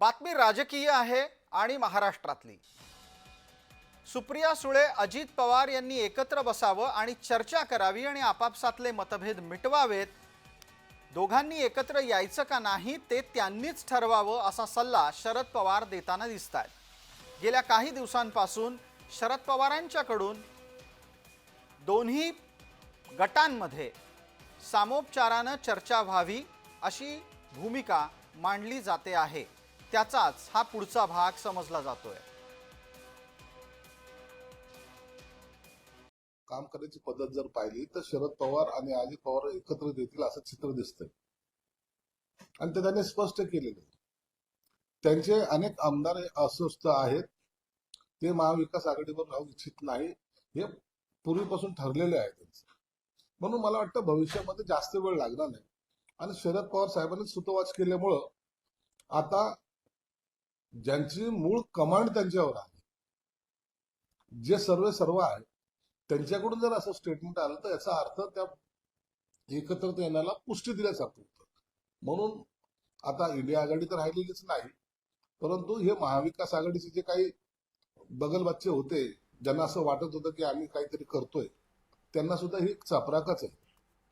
बातमी राजकीय आहे आणि महाराष्ट्रातली. सुप्रिया सुळे अजित पवार यांनी एकत्र बसावं आणि चर्चा करावी आणि आपापसातले मतभेद मिटवावेत. दोघांनी एकत्र यायचं का नाही ते त्यांनीच ठरवावं असा सल्ला शरद पवार देताना दिसत आहेत गेल्या काही दिवसांपासून शरद पवारांच्याकडून दोन्ही गटांमध्ये सामोपचारानं चर्चा व्हावी अशी भूमिका मांडली जाते आहे. त्याचाच हा पुढचा भाग समजला जातोय. काम करण्याची पद्धत जर पाहिली तर शरद पवार आणि अजित पवार एकत्र येतील असं चित्र दिसतंय. आणि ते त्यांनी स्पष्ट केलेलं त्यांचे अनेक आमदार अस्वस्थ आहेत. ते महाविकास आघाडीवर राहू इच्छित नाही. हे पूर्वीपासून ठरलेले आहे त्यांचं. म्हणून मला वाटतं भविष्यामध्ये जास्त वेळ लागणार नाही. आणि शरद पवार साहेबांनी सुतवाच केल्यामुळं आता ज्यांची मूळ कमांड त्यांच्यावर आहे. जे सर्व सर्व आहे त्यांच्याकडून जर असं स्टेटमेंट आलं तर याचा अर्थ त्या एकत्र येण्याला पुष्टी दिल्यासारखं होतं. म्हणून आता इंडिया आघाडी तर राहिलेलीच नाही परंतु हे महाविकास आघाडीचे जे काही बगलबच्चे होते ज्यांना असं वाटत होतं की आम्ही काहीतरी करतोय त्यांना सुद्धा ही चापराकच चपराकच आहे.